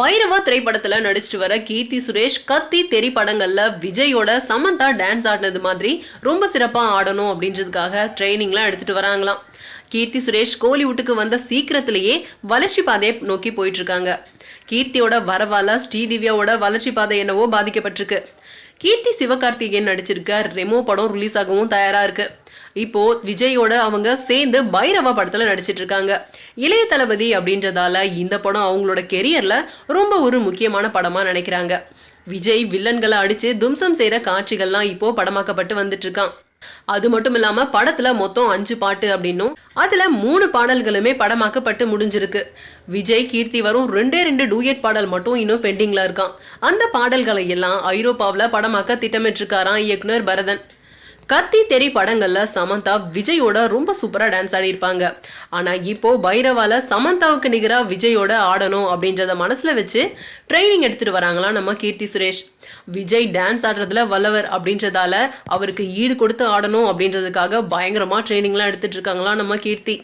பைரவா திரைப்படத்துல நடிச்சிட்டு வர கீர்த்தி சுரேஷ் கத்தி தெரி படங்கள்ல விஜயோட சமந்தா டான்ஸ் ஆடினது மாதிரி ரொம்ப சிறப்பா ஆடணும் அப்படின்றதுக்காக ட்ரைனிங்லாம் எடுத்துட்டு வராங்களாம். கீர்த்தி சுரேஷ் கோலிவுட்டுக்கு வந்த சீக்கிரத்திலேயே வளர்ச்சி பாதையை நோக்கி போயிட்டு இருக்காங்க. கீர்த்தியோட வரவால ஸ்ரீதிவ்யாவோட வளர்ச்சி பாதை என்னவோ பாதிக்கப்பட்டிருக்கு. கீர்த்தி சிவகார்த்திகேயன் நடிச்சிருக்க ரெமோ படம் ரிலீஸ் ஆகவும் தயாரா இருக்கு. இப்போ விஜயோட அவங்க சேர்ந்து பைரவா படத்துல நடிச்சிட்டு இருக்காங்க. இளைய தளபதி அப்படின்றதால இந்த படம் அவங்களோட கெரியர்ல ரொம்ப ஒரு முக்கியமான படமா நினைக்கிறாங்க. விஜய் வில்லன்களை அடிச்சு தும்சம் செய்யற காட்சிகள்லாம் இப்போ படமாக்கப்பட்டு வந்துட்டு இருக்கான். அது மட்டும் இல்லாம படத்துல மொத்தம் அஞ்சு பாட்டு அப்படின்னும். அதுல மூணு பாடல்களுமே படமாக்கப்பட்டு முடிஞ்சிருக்கு. விஜய் கீர்த்தி வரும் ரெண்டே ரெண்டு டூயட் பாடல் மட்டும் இன்னும் பெண்டிங்ல இருக்கான். அந்த பாடல்களை எல்லாம் ஐரோப்பாவுல படமாக்க திட்டமிட்டிருக்காராம் இயக்குனர் பரதன். கத்தி தெரி படங்கள்ல சமந்தா விஜயோட ரொம்ப சூப்பரா டான்ஸ் ஆடி இருப்பாங்க ஆனா இப்போ பைரவால சமந்தாவுக்கு நிகரா விஜயோட ஆடணும் அப்படின்றத மனசுல வச்சு ட்ரைனிங் எடுத்துட்டு வராங்களாம் நம்ம கீர்த்தி சுரேஷ். விஜய் டான்ஸ் ஆடுறதுல வல்லவர் அப்படின்றதால அவருக்கு ஈடு கொடுத்து ஆடணும் அப்படின்றதுக்காக பயங்கரமா ட்ரைனிங்லாம் எடுத்துட்டு இருக்காங்களாம் நம்ம கீர்த்தி.